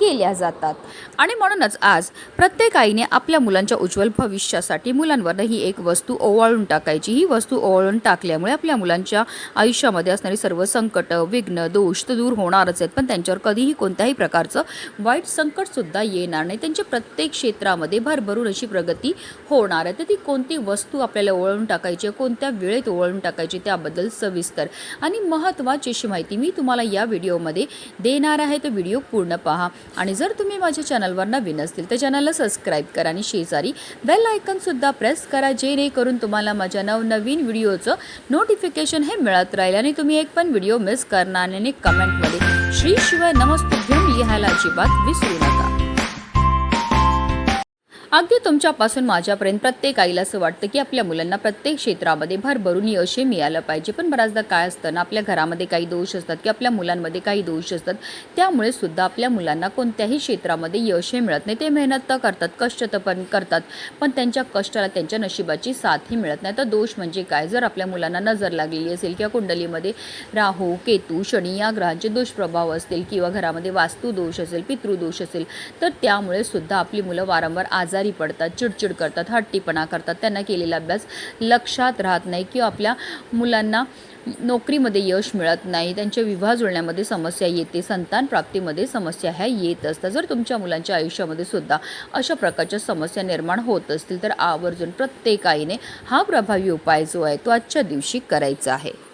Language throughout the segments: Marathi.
केल्या जातात. आणि म्हणूनच आज प्रत्येक आईने आपल्या मुलांच्या उज्ज्वल भविष्यासाठी मुलांवर ही एक वस्तू ओवाळून टाकायची. ही वस्तू ओवाळून टाकल्यामुळे आपल्या मुलांच्या आयुष्यामध्ये असणारी सर्व संकट विघ्न दोष तर दूर होणारच आहेत. पण त्यांच्यावर कधीही कोणत्याही प्रकारचं वाईट संकटसुद्धा येणार नाही. त्यांच्या प्रत्येक क्षेत्रामध्ये भरभरून अशी प्रगती होणार आहे. तर ती कोणती वस्तू आपल्याला ओवळून टाकायची कोणत्या वेळेत ओवळून टाकायची त्याबद्दल सविस्तर आणि महत्त्वाची अशी माहिती मी तुम्हाला या व्हिडिओमध्ये देणार आहे. तर व्हिडिओ पूर्ण पहा. आणि जर तुम्ही माझ्या चॅनलवर नवीन असतील तर चॅनलला सबस्क्राईब करा आणि शेजारी बेल आयकनसुद्धा प्रेस करा जेणेकरून तुम्हाला माझ्या नवनवीन व्हिडिओचं नोटिफिकेशन हे मिळत राहील आणि तुम्ही एक पण व्हिडिओ मिस करणार नाही आणि कमेंटमध्ये श्री शिवाय नमस्तुभ्यम लिहायला अजिबात विसरू नका. अगदी तुमच्यापासून माझ्यापर्यंत प्रत्येक आईला असं वाटतं की आपल्या मुलांना प्रत्येक क्षेत्रामध्ये भरभरून यश हे मिळालं पाहिजे. पण बऱ्याचदा काय असतं ना आपल्या घरामध्ये काही दोष असतात की आपल्या मुलांमध्ये काही दोष असतात त्यामुळे सुद्धा आपल्या मुलांना कोणत्याही क्षेत्रामध्ये यश हे मिळत नाही. ते मेहनत तर करतात कष्ट तर पण करतात पण त्यांच्या कष्टाला त्यांच्या नशिबाची साथही मिळत नाही. तर दोष म्हणजे काय? जर आपल्या मुलांना नजर लागलेली असेल किंवा कुंडलीमध्ये राहू केतू शनी या ग्रहांचे दुष्प्रभाव असतील किंवा घरामध्ये वास्तू दोष असेल पितृदोष असेल तर त्यामुळे सुद्धा आपली मुलं वारंवार आजार पडतात चिडचिड करतात हट्टीपणा करतात. त्यांना केलेला अभ्यास लक्षात राहत नाही किंवा आपल्या मुलांना नोकरीमध्ये यश मिळत नाही. त्यांच्या विवाह जुळण्यामध्ये समस्या येते संतान प्राप्तीमध्ये समस्या ह्या येत असतात. जर तुमच्या मुलांच्या आयुष्यामध्ये सुद्धा अशा प्रकारच्या समस्या निर्माण होत असतील तर आवर्जून प्रत्येक आईने हा प्रभावी उपाय जो आहे तो आजच्या दिवशी करायचा आहे.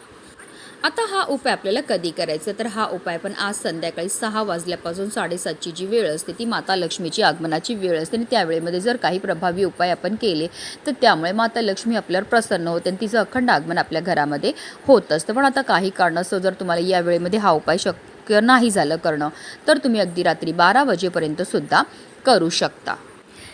आता हा उपाय आपल्याला कधी करायचा? तर हा उपाय पण आज संध्याकाळी सहा वाजल्यापासून साडेसातची जी वेळ असते ती माता लक्ष्मीची आगमनाची वेळ असते. आणि त्यावेळेमध्ये जर काही प्रभावी उपाय आपण केले तर त्यामुळे माता लक्ष्मी आपल्यावर प्रसन्न होते आणि तिचं अखंड आगमन आपल्या घरामध्ये होत असतं. पण आता काही कारणास्तव जर तुम्हाला या वेळेमध्ये हा उपाय शक्य नाही झालं करणं तर तुम्ही अगदी रात्री बारा वाजेपर्यंत सुद्धा करू शकता.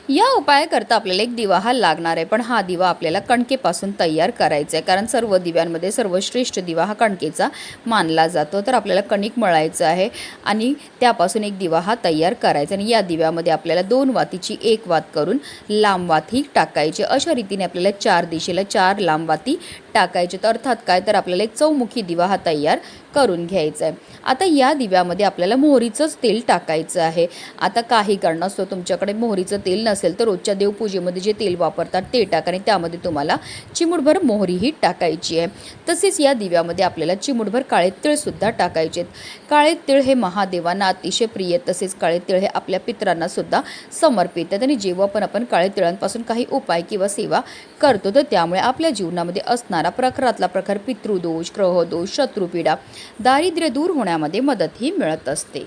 या उपायाकरता आपल्याला एक दिवा हा लागणार आहे पण हा दिवा आपल्याला कणकेपासून तयार करायचा आहे. कारण सर्व दिव्यांमध्ये सर्वश्रेष्ठ दिवा हा कणकेचा मानला जातो. तर आपल्याला कणिक मळायचं आहे आणि त्यापासून एक दिवा हा तयार करायचा आणि या दिव्यामध्ये आपल्याला दोन वातीची एक वात करून लांब वात ही टाकायची. अशा रीतीने आपल्याला चार दिशेला चार लांब वाती टाकायचे. तर अर्थात काय? तर आपल्याला एक चौमुखी दिवा हा तयार करून घ्यायचा आहे. आता या दिव्यामध्ये आपल्याला मोहरीचंच तेल टाकायचं आहे. आता काही कारणास्तव तुमच्याकडे मोहरीचं तेल नसेल असेल तर रोजच्या देवपूजेमध्ये जे तेल वापरतात ते टाका आणि त्यामध्ये तुम्हाला चिमूटभर मोहरीही टाकायची आहे. तसेच या दिव्यामध्ये आपल्याला चिमूटभर काळे तिळसुद्धा टाकायचे आहेत. काळे तिळ हे महादेवांना अतिशय प्रिय तसेच काळे तिळ हे आपल्या पितरांना सुद्धा समर्पित आहेत. आणि जेव्हा पण आपण काळे तिळांपासून काही उपाय किंवा सेवा करतो तर त्यामुळे आपल्या जीवनामध्ये असणारा प्रखरातला प्रखर पितृदोष ग्रहदोष शत्रुपीडा दारिद्र्य दूर होण्यामध्ये मदतही मिळत असते.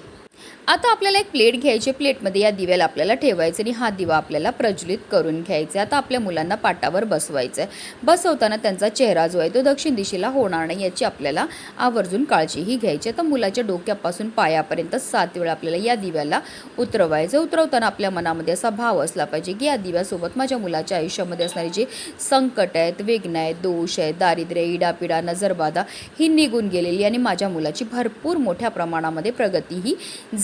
आता आपल्याला एक प्लेट घ्यायची प्लेटमध्ये या दिव्याला आपल्याला ठेवायचं आणि हा दिवा आपल्याला प्रज्वलित करून घ्यायचा आता आपल्या मुलांना पाटावर बसवायचं आहे बसवताना त्यांचा चेहरा जो आहे तो दक्षिण दिशेला होणार नाही याची आपल्याला आवर्जून काळजीही घ्यायची आता मुलाच्या डोक्यापासून पायापर्यंत सात वेळा आपल्याला या दिव्याला उतरवायचं उतरवताना आपल्या मनामध्ये असा भाव असला पाहिजे की या दिव्यासोबत माझ्या मुलाच्या आयुष्यामध्ये असणारे जे संकट आहेत वेगणं आहेत दोष आहेत दारिद्र्य इडापिडा नजरबाधा ही निघून गेलेली आणि माझ्या मुलाची भरपूर मोठ्या प्रमाणामध्ये प्रगतीही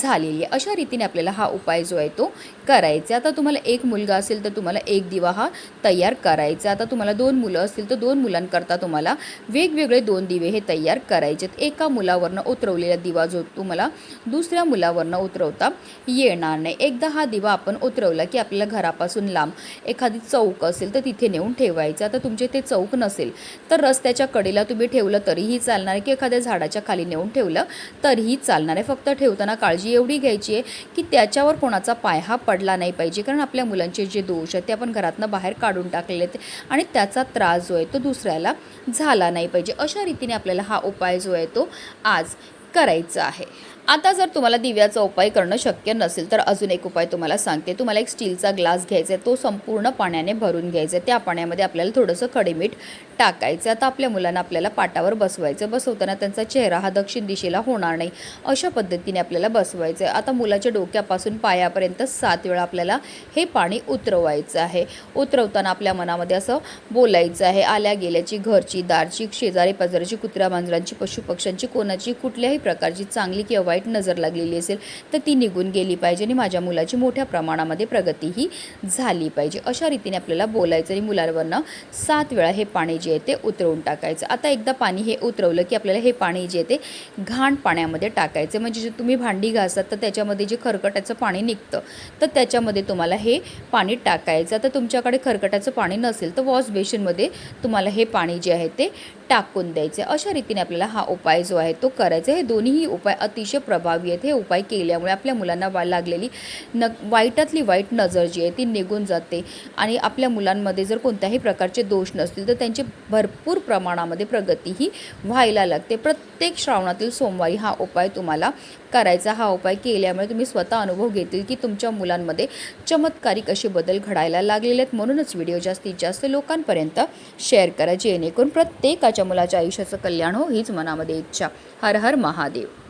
झालेली आहे. अशा रीतीने आपल्याला हा उपाय जो आहे तो करायचा आता तुम्हाला एक मुलगा असेल तर तुम्हाला एक दिवा हा तयार करायचा आता तुम्हाला दोन मुलं असतील तर दोन मुलांकरता तुम्हाला वेगवेगळे दोन दिवे हे तयार करायचे एका मुलावरनं उतरवलेला दिवा जो तुम्हाला दुसऱ्या मुलावरनं उतरवता येणार नाही. एकदा हा दिवा आपण उतरवला की आपल्याला घरापासून लांब एखादी चौक असेल तर तिथे नेऊन ठेवायचं. आता तुमचे ते चौक नसेल तर रस्त्याच्या कडेला तुम्ही ठेवलं तरीही चालणार आहे की एखाद्या झाडाच्या खाली नेऊन ठेवलं तरीही चालणार आहे. फक्त ठेवताना काळजी एवढी घ्यायची आहे की त्याच्यावर कोणाचा पाय हा पडला नाही पाहिजे. कारण आपल्या मुलांचे जे दोष आहेत ते आपण घरातनं बाहेर काढून टाकलेले आहेत आणि त्याचा त्रास जो आहे तो दुसऱ्याला झाला नाही पाहिजे. अशा रीतीने आपल्याला हा उपाय जो आहे तो आज करायचं आहे. आता जर तुम्हाला दिव्याचा उपाय करणं शक्य नसेल तर अजून एक उपाय तुम्हाला सांगते. तुम्हाला एक स्टीलचा ग्लास घ्यायचा आहे तो संपूर्ण पाण्याने भरून घ्यायचा आहे. त्या पाण्यामध्ये आपल्याला थोडंसं खडेमीठ टाकायचं आता आपल्या मुलांना आपल्याला पाटावर बसवायचं बसवताना त्यांचा चेहरा हा दक्षिण दिशेला होणार नाही. अशा पद्धतीने आपल्याला बसवायचं आहे. आता मुलाच्या डोक्यापासून पायापर्यंत सात वेळा आपल्याला हे पाणी उतरवायचं आहे. उतरवताना आपल्या मनामध्ये असं बोलायचं आहे. आल्या गेल्याची घरची दारची शेजारी पाजाराची कुत्र्या मांजरांची पशुपक्ष्यांची कोणाची कुठल्याही प्रकारची चांगली किंवा वाईट नजर लागलेली असेल तर ती निघून गेली पाहिजे आणि माझ्या मुलाची मोठ्या प्रमाणामध्ये प्रगतीही झाली पाहिजे. अशा रीतीने आपल्याला बोलायचं आणि मुलांवरनं सात वेळा हे पाणी जे आहे ते उतरवून टाकायचं. आता एकदा पाणी हे उतरवलं की आपल्याला हे पाणी जे आहे ते घाण पाण्यामध्ये टाकायचं. म्हणजे जे तुम्ही भांडी घासतात तर त्याच्यामध्ये जे खरकटाचं पाणी निघतं तर त्याच्यामध्ये तुम्हाला हे पाणी टाकायचं. आता तुमच्याकडे खरकटाचं पाणी नसेल तर वॉश बेसिनमध्ये तुम्हाला हे पाणी जे आहे ते टाकून द्यायचं अशा रीतीने आपल्याला हा उपाय जो आहे तो करायचा हे दोन्हीही उपाय अतिशय प्रभावी आहेत. हे उपाय केल्यामुळे आपल्या मुलांना वा लागलेली न वाईटातली वाईट नजर जी आहे ती निघून जाते आणि आपल्या मुलांमध्ये जर कोणत्याही प्रकारचे दोष नसतील तर त्यांची भरपूर प्रमाणामध्ये प्रगतीही व्हायला लागते. प्रत्येक श्रावणातील सोमवारी हा उपाय तुम्हाला करायचा. हा उपाय केल्यामुळे तुम्ही स्वतः अनुभव घेतील की तुमच्या मुलांमध्ये चमत्कारिक असे बदल घडायला लागलेले आहेत. म्हणूनच व्हिडिओ जास्तीत जास्त लोकांपर्यंत शेअर करा जेणेकरून प्रत्येकाच्या मुलाच्या आयुष्याचं कल्याण हो हीच मनामध्ये इच्छा. हर हर महादेव